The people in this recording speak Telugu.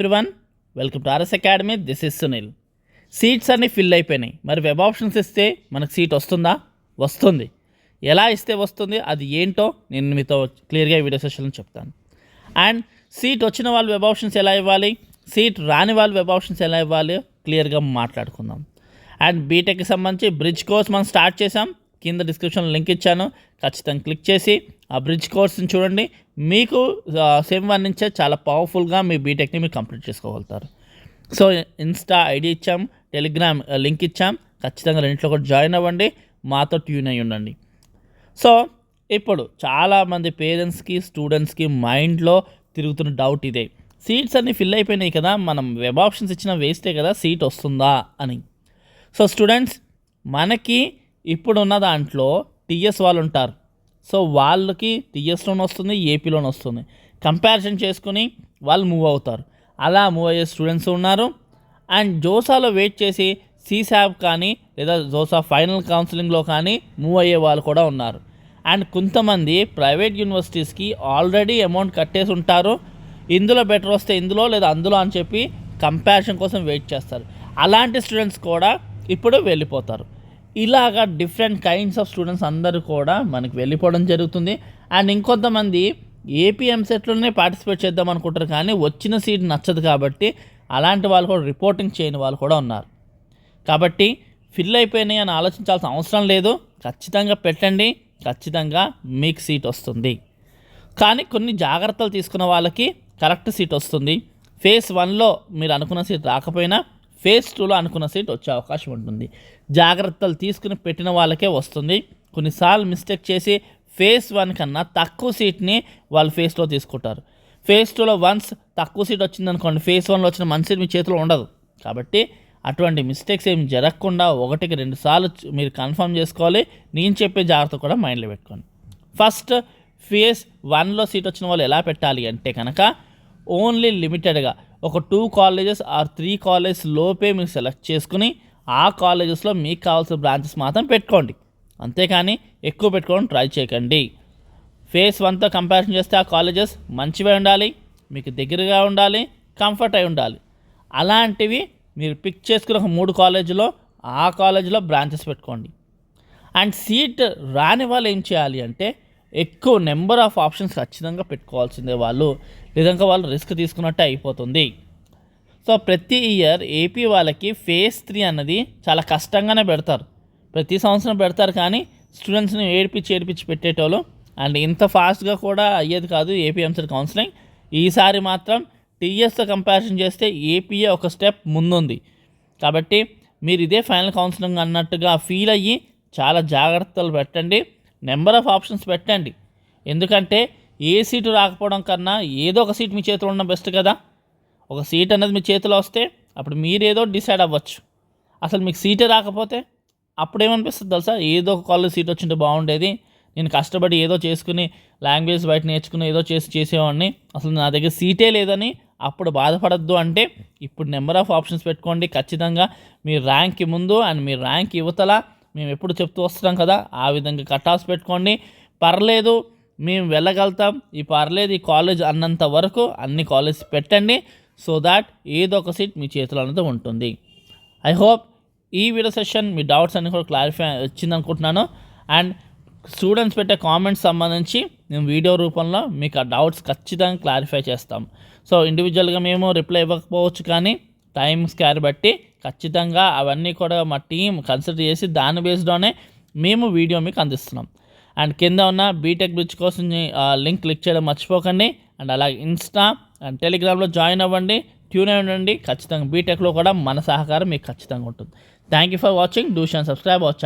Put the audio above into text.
Everyone welcome to RS academy. This is Sunil. Seats అన్నీ ఫిల్ అయిపోయినాయి. మరి వెబ్ ఆప్షన్స్ ఇస్తే మనకు సీట్ వస్తుందా? వస్తుంది. ఎలా ఇస్తే వస్తుంది? అది ఏంటో నేను మీతో క్లియర్గా వీడియో సెషన్లో చెప్తాను. అండ్ సీట్ వచ్చిన వాళ్ళు వెబ్ ఆప్షన్స్ ఎలా ఇవ్వాలి? సీట్ రాని వాళ్ళు వెబ్ ఆప్షన్స్ ఎలా ఇవ్వాలి? క్లియర్గా మాట్లాడుకుందాం. అండ్ బీటెక్కి సంబంధించి బ్రిడ్జ్ కోర్స్ మనం స్టార్ట్ చేసాం కింద డిస్క్రిప్షన్లో లింక్ ఇచ్చాను. ఖచ్చితంగా క్లిక్ చేసి ఆ బ్రిడ్జ్ కోర్స్ని చూడండి. మీకు సెమ్ వన్ నుంచే చాలా పవర్ఫుల్గా మీ బీటెక్ని మీరు కంప్లీట్ చేసుకోగలుగుతారు. సో ఇన్స్టా ఐడి ఇచ్చాం టెలిగ్రామ్ లింక్ ఇచ్చాం. ఖచ్చితంగా రెండింటిలో కూడా జాయిన్ అవ్వండి. మాతో ట్యూన్ అయ్యి ఉండండి. సో ఇప్పుడు చాలామంది పేరెంట్స్కి స్టూడెంట్స్కి మైండ్లో తిరుగుతున్న డౌట్ ఇదే. సీట్స్ అన్నీ ఫిల్ అయిపోయినాయి కదా మనం వెబ్ ఆప్షన్స్ ఇచ్చిన వేస్టే కదా సీట్ వస్తుందా అని. సో స్టూడెంట్స్ మనకి ఇప్పుడున్న దాంట్లో టీఎస్ వాళ్ళు ఉంటారు సో వాళ్ళకి టీఎస్లోనే వస్తుంది ఏపీలోనే వస్తుంది. కంపారిజన్ చేసుకుని వాళ్ళు మూవ్ అవుతారు. అలా మూవ్ అయ్యే స్టూడెంట్స్ ఉన్నారు. అండ్ జోసాలో వెయిట్ చేసి సీసాబ్ కానీ లేదా జోసా ఫైనల్ కౌన్సిలింగ్లో కానీ మూవ్ అయ్యే వాళ్ళు కూడా ఉన్నారు. అండ్ కొంతమంది ప్రైవేట్ యూనివర్సిటీస్కి ఆల్రెడీ అమౌంట్ కట్టేసి ఉంటారు. ఇందులో బెటర్ వస్తే ఇందులో లేదా అందులో అని చెప్పి కంపారిజన్ కోసం వెయిట్ చేస్తారు. అలాంటి స్టూడెంట్స్ కూడా ఇప్పుడు వెళ్ళిపోతారు. ఇలాగా డిఫరెంట్ కైండ్స్ ఆఫ్ స్టూడెంట్స్ అందరూ కూడా మనకి వెళ్ళిపోవడం జరుగుతుంది. అండ్ ఇంకొంతమంది ఏపీఎంసెట్లోనే పార్టిసిపేట్ చేద్దాం అనుకుంటారు కానీ వచ్చిన సీట్ నచ్చదు కాబట్టి అలాంటి వాళ్ళు కూడా రిపోర్టింగ్ చేయని వాళ్ళు కూడా ఉన్నారు. కాబట్టి ఫిల్ అయిపోయినాయి అని ఆలోచించాల్సిన అవసరం లేదు. ఖచ్చితంగా పెట్టండి. ఖచ్చితంగా మీకు సీట్ వస్తుంది. కానీ కొన్ని జాగ్రత్తలు తీసుకున్న వాళ్ళకి కరెక్ట్ సీట్ వస్తుంది. ఫేస్ వన్లో మీరు అనుకున్న సీట్ రాకపోయినా ఫేస్ టూలో అనుకున్న సీట్ వచ్చే అవకాశం ఉంటుంది. జాగ్రత్తలు తీసుకుని పెట్టిన వాళ్ళకే వస్తుంది. కొన్నిసార్లు మిస్టేక్ చేసి ఫేస్ వన్ కన్నా తక్కువ సీట్ని వాళ్ళు ఫేస్లో తీసుకుంటారు. ఫేస్ టూలో వన్స్ తక్కువ సీట్ వచ్చిందనుకోండి ఫేస్ వన్లో వచ్చిన మంచి సీట్ మీ చేతిలో ఉండదు. కాబట్టి అటువంటి మిస్టేక్స్ ఏమి జరగకుండా ఒకటికి రెండు సార్లు మీరు కన్ఫర్మ్ చేసుకోవాలి. నేను చెప్పే జాగ్రత్త కూడా మైండ్లో పెట్టుకోండి. ఫస్ట్ ఫేస్ వన్లో సీట్ వచ్చిన వాళ్ళు ఎలా పెట్టాలి అంటే కనుక ఓన్లీ లిమిటెడ్గా. ఒక two colleges or three colleges లోపే మీరు సెలెక్ట్ చేసుకుని ఆ కాలేజెస్లో మీకు కావాల్సిన బ్రాంచెస్ మాత్రం పెట్టుకోండి. అంతేకాని ఎక్కువ పెట్టుకోవడం ట్రై చేయకండి. ఫేస్ వన్తో కంపారిజన్ చేస్తే ఆ కాలేజెస్ మంచివే ఉండాలి మీకు దగ్గరగా ఉండాలి కంఫర్ట్ అయి ఉండాలి. అలాంటివి మీరు పిక్ చేసుకుని ఒక మూడు కాలేజీలో ఆ కాలేజీలో బ్రాంచెస్ పెట్టుకోండి. అండ్ సీట్ రాని వాళ్ళు ఏం చేయాలి అంటే ఎక్కువ నెంబర్ ఆఫ్ ఆప్షన్స్ ఖచ్చితంగా పెట్టుకోవాల్సిందే వాళ్ళు. లేదంటే వాళ్ళు రిస్క్ తీసుకున్నట్టే అయిపోతుంది. సో ప్రతి ఇయర్ ఏపీ వాళ్ళకి ఫేస్ త్రీ అన్నది చాలా కష్టంగానే పెడతారు. ప్రతి సంవత్సరం పెడతారు కానీ స్టూడెంట్స్ని ఏడిపించి ఏడిపించి పెట్టేటోళ్ళు. అండ్ ఇంత ఫాస్ట్గా కూడా అయ్యేది కాదు ఏపీ కౌన్సిలింగ్ ఈసారి మాత్రం టీఎస్తో కంపారిజన్ చేస్తే ఏపీఏ ఒక స్టెప్ ముందుంది. కాబట్టి మీరు ఇదే ఫైనల్ కౌన్సిలింగ్ అన్నట్టుగా ఫీల్ అయ్యి చాలా జాగ్రత్తలు పెట్టండి. నెంబర్ ఆఫ్ ఆప్షన్స్ పెట్టండి. ఎందుకంటే ఏ సీటు రాకపోవడం కన్నా ఏదో ఒక సీట్ మీ చేతిలో ఉన్న బెస్ట్ కదా. ఒక సీట్ అనేది మీ చేతిలో వస్తే అప్పుడు మీరేదో డిసైడ్ అవ్వచ్చు. అసలు మీకు సీటే రాకపోతే అప్పుడేమనిపిస్తుంది తెలుసా? ఏదో ఒక కాలేజ్ సీట్ వచ్చింటే బాగుండేది. నేను కష్టపడి ఏదో చేసుకుని లాంగ్వేజ్ బయట నేర్చుకుని ఏదో చేసి చేసేవాడిని. అసలు నా దగ్గర సీటే లేదని అప్పుడు బాధపడద్దు అంటే ఇప్పుడు నెంబర్ ఆఫ్ ఆప్షన్స్ పెట్టుకోండి. ఖచ్చితంగా మీ ర్యాంక్కి ముందు అండ్ మీ ర్యాంక్ యువతల మేము ఎప్పుడు చెప్తూ వస్తున్నాం కదా ఆ విధంగా కట్ పెట్టుకోండి. పర్లేదు మేము వెళ్ళగలుగుతాం. ఈ పర్లేదు ఈ కాలేజ్ అన్నంత వరకు అన్ని కాలేజ్ పెట్టండి. సో దాట్ ఏదో ఒక సీట్ మీ చేతిలో అనేది ఉంటుంది. ఐ హోప్ ఈ వీడియో సెషన్ మీ డౌట్స్ అన్ని కూడా క్లారిఫై వచ్చిందనుకుంటున్నాను. అండ్ స్టూడెంట్స్ పెట్టే కామెంట్స్ సంబంధించి మేము వీడియో రూపంలో మీకు ఆ డౌట్స్ ఖచ్చితంగా క్లారిఫై చేస్తాం. సో ఇండివిజువల్గా మేము రిప్లై ఇవ్వకపోవచ్చు కానీ టైం స్కార్ బట్టి ఖచ్చితంగా అవన్నీ కూడా మా టీం కన్సిడర్ చేసి దాని బేస్డ్లోనే మేము వీడియో మీకు అందిస్తున్నాం. అండ్ కింద ఉన్న బీటెక్ బ్రిడ్జ్ కోసం లింక్ క్లిక్ చేయడం మర్చిపోకండి. అండ్ అలాగే ఇన్స్టా అండ్ టెలిగ్రామ్లో జాయిన్ అవ్వండి ట్యూన్ అయి ఉండండి. ఖచ్చితంగా బీటెక్లో కూడా మన సహకారం మీకు ఖచ్చితంగా ఉంటుంది. Thank you for watching. Do Shan subscribe hour